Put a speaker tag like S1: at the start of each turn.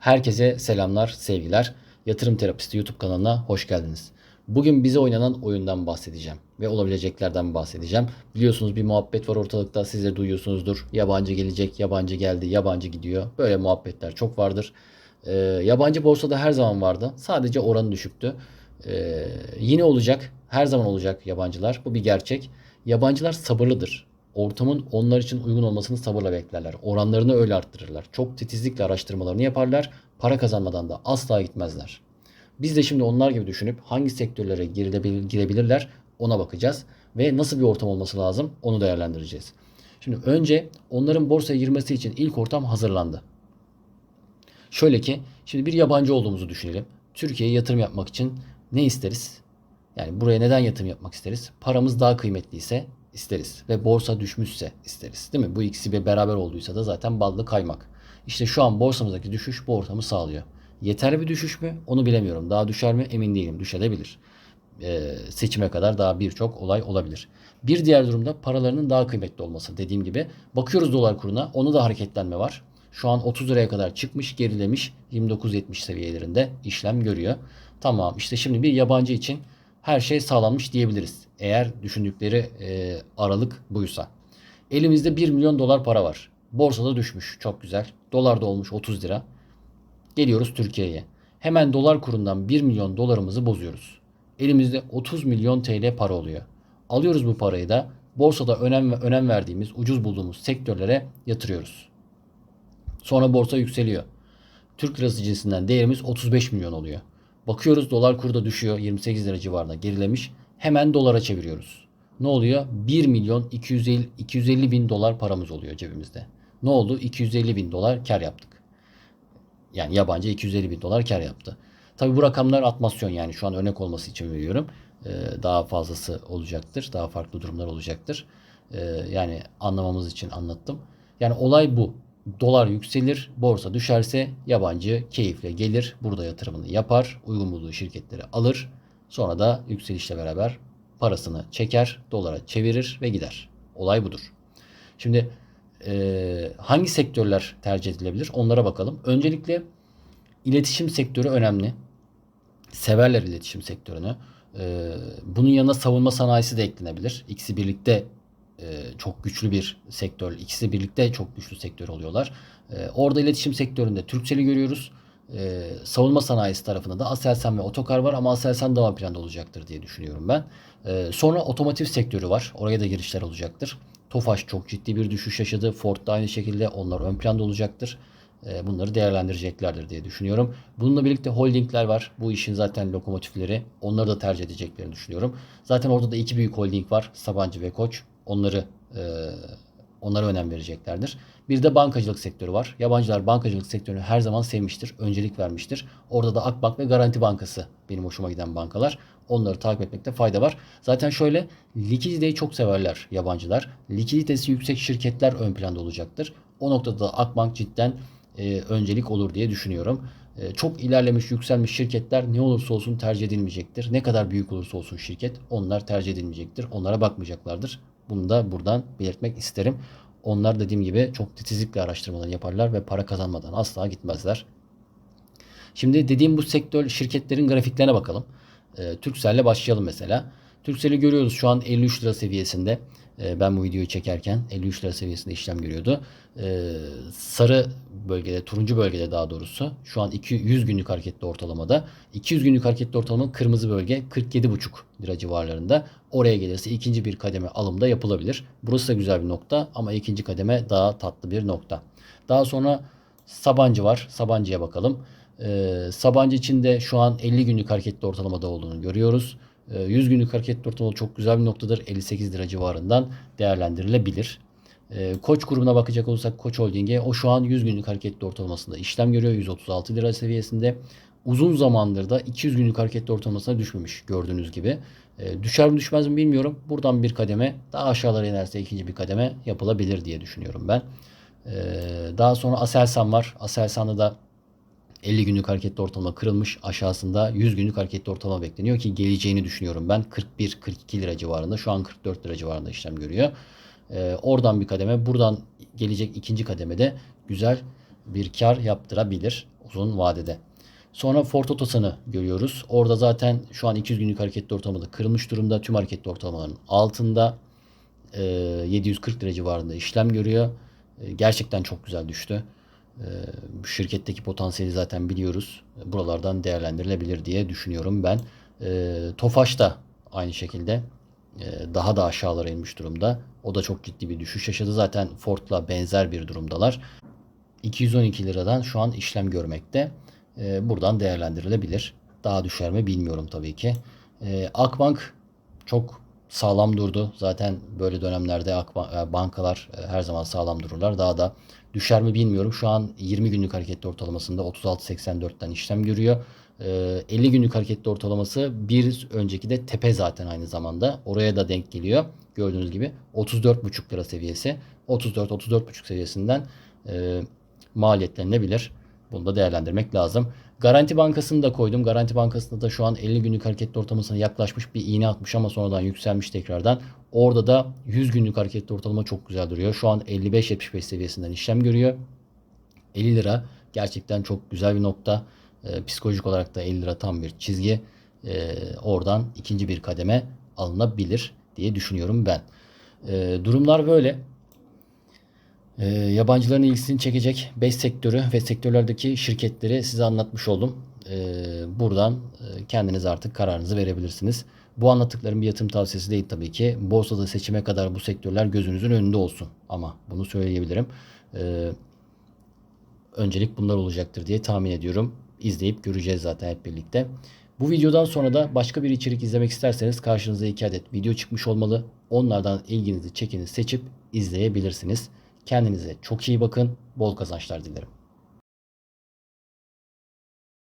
S1: Herkese selamlar, sevgiler. Yatırım Terapisti YouTube kanalına hoş geldiniz. Bugün bize oynanan oyundan bahsedeceğim ve olabileceklerden bahsedeceğim. Biliyorsunuz bir muhabbet var ortalıkta siz de duyuyorsunuzdur. Yabancı gelecek, yabancı geldi, yabancı gidiyor. Böyle muhabbetler çok vardır. Ee, yabancı borsada her zaman vardı. Sadece oranı düşüktü. Ee, yine olacak, her zaman olacak yabancılar. Bu bir gerçek. Yabancılar sabırlıdır. Ortamın onlar için uygun olmasını sabırla beklerler. Oranlarını öyle arttırırlar. Çok titizlikle araştırmalarını yaparlar. Para kazanmadan da asla gitmezler. Biz de şimdi onlar gibi düşünüp hangi sektörlere girebilirler ona bakacağız. Ve nasıl bir ortam olması lazım onu değerlendireceğiz. Şimdi önce onların borsaya girmesi için ilk ortam hazırlandı. Şöyle ki şimdi bir yabancı olduğumuzu düşünelim. Türkiye'ye yatırım yapmak için ne isteriz? Yani buraya neden yatırım yapmak isteriz? Paramız daha kıymetliyse isteriz ve borsa düşmüşse isteriz. Değil mi? Bu ikisi bir beraber olduysa da zaten ballı kaymak. İşte şu an borsamızdaki düşüş bu ortamı sağlıyor. Yeterli bir düşüş mü? Onu bilemiyorum. Daha düşer mi? Emin değilim. Düşebilir. Ee, seçime kadar daha birçok olay olabilir. Bir diğer durumda paralarının daha kıymetli olması. Dediğim gibi bakıyoruz dolar kuruna. Onu da hareketlenme var. Şu an 30 liraya kadar çıkmış, gerilemiş. 29.70 seviyelerinde işlem görüyor. Tamam işte şimdi bir yabancı için her şey sağlanmış diyebiliriz. Eğer düşündükleri e, aralık buysa. Elimizde 1 milyon dolar para var. Borsada düşmüş. Çok güzel. Dolar da olmuş 30 lira. Geliyoruz Türkiye'ye. Hemen dolar kurundan 1 milyon dolarımızı bozuyoruz. Elimizde 30 milyon TL para oluyor. Alıyoruz bu parayı da borsada önem önem verdiğimiz, ucuz bulduğumuz sektörlere yatırıyoruz. Sonra borsa yükseliyor. Türk lirası cinsinden değerimiz 35 milyon oluyor. Bakıyoruz dolar kuru da düşüyor 28 lira civarında gerilemiş. Hemen dolara çeviriyoruz. Ne oluyor? 1 milyon 250, 250 bin dolar paramız oluyor cebimizde. Ne oldu? 250 bin dolar kar yaptık. Yani yabancı 250 bin dolar kar yaptı. Tabi bu rakamlar atmasyon yani şu an örnek olması için veriyorum. Ee, daha fazlası olacaktır. Daha farklı durumlar olacaktır. Ee, yani anlamamız için anlattım. Yani olay bu. Dolar yükselir, borsa düşerse yabancı keyifle gelir, burada yatırımını yapar, uygun bulduğu şirketleri alır. Sonra da yükselişle beraber parasını çeker, dolara çevirir ve gider. Olay budur. Şimdi e, hangi sektörler tercih edilebilir onlara bakalım. Öncelikle iletişim sektörü önemli. Severler iletişim sektörünü. E, bunun yanına savunma sanayisi de eklenebilir. İkisi birlikte çok güçlü bir sektör. İkisi birlikte çok güçlü sektör oluyorlar. E, orada iletişim sektöründe Turkcell'i görüyoruz. E, savunma sanayisi tarafında da Aselsan ve Otokar var ama Aselsan daha planda olacaktır diye düşünüyorum ben. Sonra otomotiv sektörü var. Oraya da girişler olacaktır. Tofaş çok ciddi bir düşüş yaşadı. Ford da aynı şekilde onlar ön planda olacaktır. Bunları değerlendireceklerdir diye düşünüyorum. Bununla birlikte holdingler var. Bu işin zaten lokomotifleri. Onları da tercih edeceklerini düşünüyorum. Zaten orada da iki büyük holding var. Sabancı ve Koç. Onları e, onlara önem vereceklerdir. Bir de bankacılık sektörü var. Yabancılar bankacılık sektörünü her zaman sevmiştir. Öncelik vermiştir. Orada da Akbank ve Garanti Bankası benim hoşuma giden bankalar. Onları takip etmekte fayda var. Zaten şöyle likiditeyi çok severler yabancılar. Likiditesi yüksek şirketler ön planda olacaktır. O noktada da Akbank cidden e, öncelik olur diye düşünüyorum. E, çok ilerlemiş, yükselmiş şirketler ne olursa olsun tercih edilmeyecektir. Ne kadar büyük olursa olsun şirket onlar tercih edilmeyecektir. Onlara bakmayacaklardır. Bunu da buradan belirtmek isterim. Onlar dediğim gibi çok titizlikle araştırmalar yaparlar ve para kazanmadan asla gitmezler. Şimdi dediğim bu sektör şirketlerin grafiklerine bakalım. E, Turkcell'le başlayalım mesela. Turkcell'i görüyoruz şu an 53 lira seviyesinde. E, ben bu videoyu çekerken 53 lira seviyesinde işlem görüyordu. E, sarı bölgede, turuncu bölgede daha doğrusu şu an 200 günlük hareketli ortalamada. 200 günlük hareketli ortalama kırmızı bölge 47,5 lira civarlarında. Oraya gelirse ikinci bir kademe alımda yapılabilir. Burası da güzel bir nokta ama ikinci kademe daha tatlı bir nokta. Daha sonra Sabancı var. Sabancı'ya bakalım. Ee, Sabancı için de şu an 50 günlük hareketli ortalamada olduğunu görüyoruz. Ee, 100 günlük hareketli ortalama çok güzel bir noktadır. 58 lira civarından değerlendirilebilir. Ee, Koç grubuna bakacak olursak Koç Holding'e o şu an 100 günlük hareketli ortalamasında işlem görüyor. 136 lira seviyesinde. Uzun zamandır da 200 günlük hareketli ortalamasına düşmemiş gördüğünüz gibi. Ee, düşer mi düşmez mi bilmiyorum. Buradan bir kademe daha aşağılara inerse ikinci bir kademe yapılabilir diye düşünüyorum ben. Ee, daha sonra Aselsan var. Aselsan'da da 50 günlük hareketli ortalama kırılmış. Aşağısında 100 günlük hareketli ortalama bekleniyor ki geleceğini düşünüyorum ben. 41-42 lira civarında. Şu an 44 lira civarında işlem görüyor. Ee, oradan bir kademe. Buradan gelecek ikinci kademede güzel bir kar yaptırabilir. uzun vadede. Sonra Ford Otosan'ı görüyoruz. Orada zaten şu an 200 günlük hareketli ortalamada kırılmış durumda. Tüm hareketli ortalamaların altında e, 740 lira civarında işlem görüyor. E, gerçekten çok güzel düştü. E, şirketteki potansiyeli zaten biliyoruz. Buralardan değerlendirilebilir diye düşünüyorum ben. E, Tofaş da aynı şekilde e, daha da aşağılara inmiş durumda. O da çok ciddi bir düşüş yaşadı. Zaten Ford'la benzer bir durumdalar. 212 liradan şu an işlem görmekte. E, buradan değerlendirilebilir. Daha düşer mi bilmiyorum tabii ki. E, Akbank çok sağlam durdu. Zaten böyle dönemlerde e, bankalar e, her zaman sağlam dururlar. Daha da düşer mi bilmiyorum. Şu an 20 günlük hareketli ortalamasında 36.84'ten işlem görüyor. E, 50 günlük hareketli ortalaması bir önceki de tepe zaten aynı zamanda. Oraya da denk geliyor. Gördüğünüz gibi 34.5 lira seviyesi. 34-34.5 seviyesinden e, maliyetlenilebilir. Bunu da değerlendirmek lazım. Garanti Bankası'nı da koydum. Garanti Bankası'nda da şu an 50 günlük hareketli ortalamasına yaklaşmış bir iğne atmış ama sonradan yükselmiş tekrardan. Orada da 100 günlük hareketli ortalama çok güzel duruyor. Şu an 55-75 seviyesinden işlem görüyor. 50 lira gerçekten çok güzel bir nokta. Ee, psikolojik olarak da 50 lira tam bir çizgi. Ee, oradan ikinci bir kademe alınabilir diye düşünüyorum ben. Ee, durumlar böyle. Ee, yabancıların ilgisini çekecek 5 sektörü ve sektörlerdeki şirketleri size anlatmış oldum. Ee, buradan e, kendiniz artık kararınızı verebilirsiniz. Bu anlattıklarım bir yatırım tavsiyesi değil tabii ki. Borsada seçime kadar bu sektörler gözünüzün önünde olsun. Ama bunu söyleyebilirim. Ee, öncelik bunlar olacaktır diye tahmin ediyorum. İzleyip göreceğiz zaten hep birlikte. Bu videodan sonra da başka bir içerik izlemek isterseniz karşınıza iki adet video çıkmış olmalı. Onlardan ilginizi çekeni seçip izleyebilirsiniz. Kendinize çok iyi bakın. Bol kazançlar dilerim.